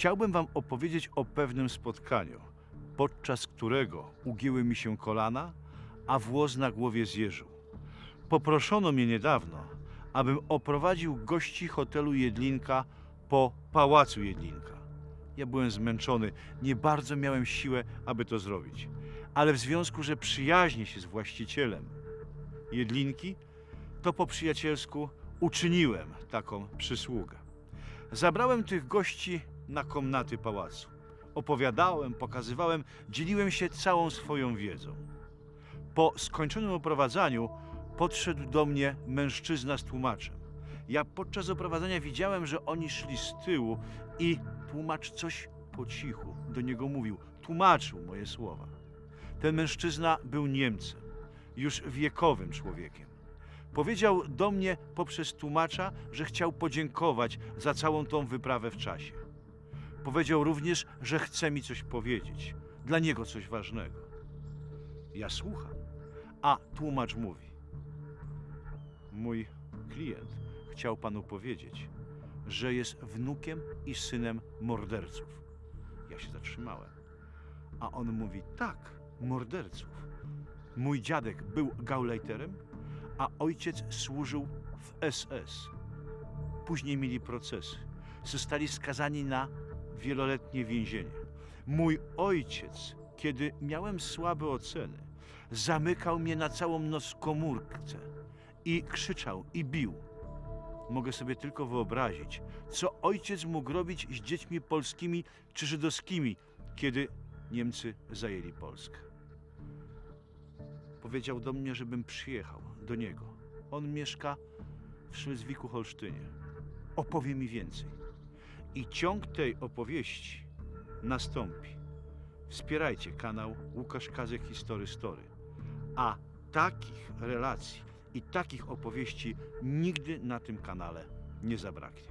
Chciałbym wam opowiedzieć o pewnym spotkaniu, podczas którego ugięły mi się kolana, a włos na głowie zjeżył. Poproszono mnie niedawno, abym oprowadził gości hotelu Jedlinka po pałacu Jedlinka. Ja byłem zmęczony, nie bardzo miałem siłę, aby to zrobić. Ale w związku, że przyjaźnię się z właścicielem Jedlinki, to po przyjacielsku uczyniłem taką przysługę. Zabrałem tych gości na komnaty pałacu. Opowiadałem, pokazywałem, dzieliłem się całą swoją wiedzą. Po skończonym oprowadzaniu podszedł do mnie mężczyzna z tłumaczem. Ja podczas oprowadzania widziałem, że oni szli z tyłu i tłumacz coś po cichu do niego mówił, tłumaczył moje słowa. Ten mężczyzna był Niemcem, już wiekowym człowiekiem. Powiedział do mnie poprzez tłumacza, że chciał podziękować za całą tą wyprawę w czasie. Powiedział również, że chce mi coś powiedzieć, dla niego coś ważnego. Ja słucham, a tłumacz mówi: Mój klient chciał panu powiedzieć, że jest wnukiem i synem morderców. Ja się zatrzymałem. A on mówi: Tak, morderców. Mój dziadek był gauleiterem, a ojciec służył w SS. Później mieli procesy. Zostali skazani na wieloletnie więzienie. Mój ojciec, kiedy miałem słabe oceny, zamykał mnie na całą noc w komórce i krzyczał i bił. Mogę sobie tylko wyobrazić, co ojciec mógł robić z dziećmi polskimi czy żydowskimi, kiedy Niemcy zajęli Polskę. Powiedział do mnie, żebym przyjechał do niego. On mieszka w Szlezwiku-Holsztynie. Opowie mi więcej. I ciąg tej opowieści nastąpi. Wspierajcie kanał Łukasz Kazek History Story. A takich relacji i takich opowieści nigdy na tym kanale nie zabraknie.